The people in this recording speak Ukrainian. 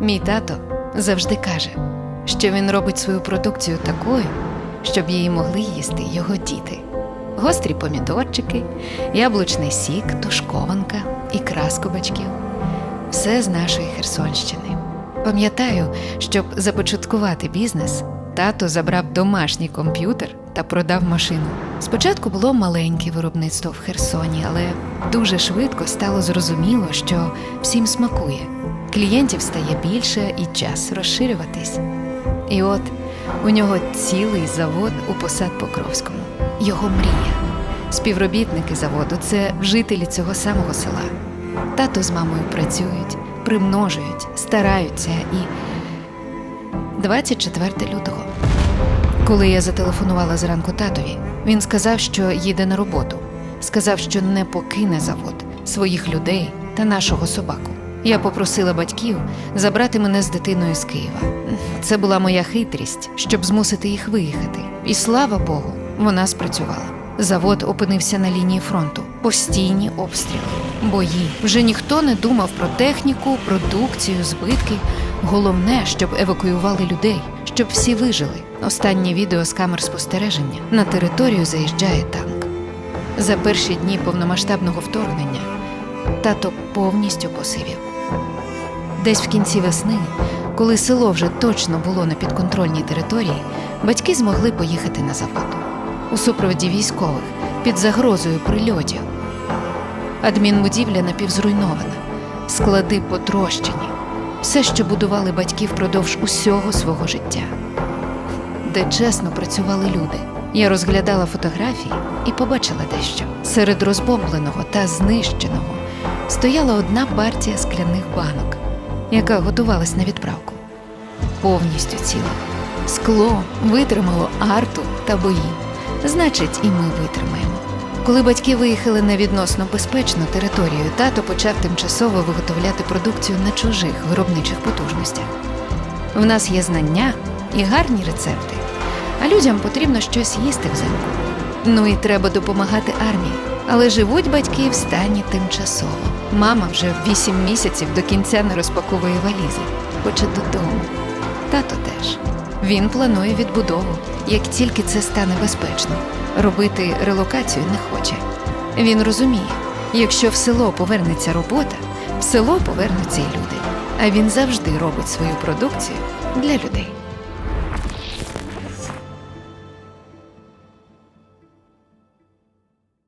Мій тато завжди каже, що він робить свою продукцію такою, щоб її могли їсти його діти. Гострі помідорчики, яблучний сік, тушкованка, ікра з кабачків. Все з нашої Херсонщини. Пам'ятаю, щоб започаткувати бізнес, тато забрав домашній комп'ютер та продав машину. Спочатку було маленьке виробництво в Херсоні, але дуже швидко стало зрозуміло, що всім смакує. Клієнтів стає більше і час розширюватись. І от у нього цілий завод у посад Покровському. Його мрія. Співробітники заводу це жителі цього самого села. Тато з мамою працюють, примножують, стараються і 24 лютого. Коли я зателефонувала зранку татові, він сказав, що їде на роботу. Сказав, що не покине завод, своїх людей та нашого собаку. Я попросила батьків забрати мене з дитиною з Києва. Це була моя хитрість, щоб змусити їх виїхати. І слава Богу, вона спрацювала. Завод опинився на лінії фронту, постійні обстріли, бої. Вже ніхто не думав про техніку, продукцію, збитки. Головне, щоб евакуювали людей, щоб всі вижили. Останнє відео з камер спостереження на територію заїжджає танк. За перші дні повномасштабного вторгнення тато повністю посивів. Десь в кінці весни, коли село вже точно було на підконтрольній території, батьки змогли поїхати на завод у супроводі військових під загрозою прильотів. Адмінбудівля напівзруйнована, склади потрощені, все, що будували батьки впродовж усього свого життя, де чесно працювали люди. Я розглядала фотографії і побачила дещо. Серед розбомбленого та знищеного стояла одна партія скляних банок, яка готувалась на відправку. Повністю ціла. Скло витримало арту та бої. Значить, і ми витримаємо. Коли батьки виїхали на відносно безпечну територію, тато почав тимчасово виготовляти продукцію на чужих виробничих потужностях. В нас є знання і гарні рецепти, а людям потрібно щось їсти взимку. Ну і треба допомагати армії. Але живуть батьки в стані тимчасово. Мама вже вісім місяців до кінця не розпаковує валізи, хоче додому. Тато теж. Він планує відбудову, як тільки це стане безпечно. Робити релокацію не хоче. Він розуміє, якщо в село повернеться робота, в село повернуться й люди. А він завжди робить свою продукцію для людей.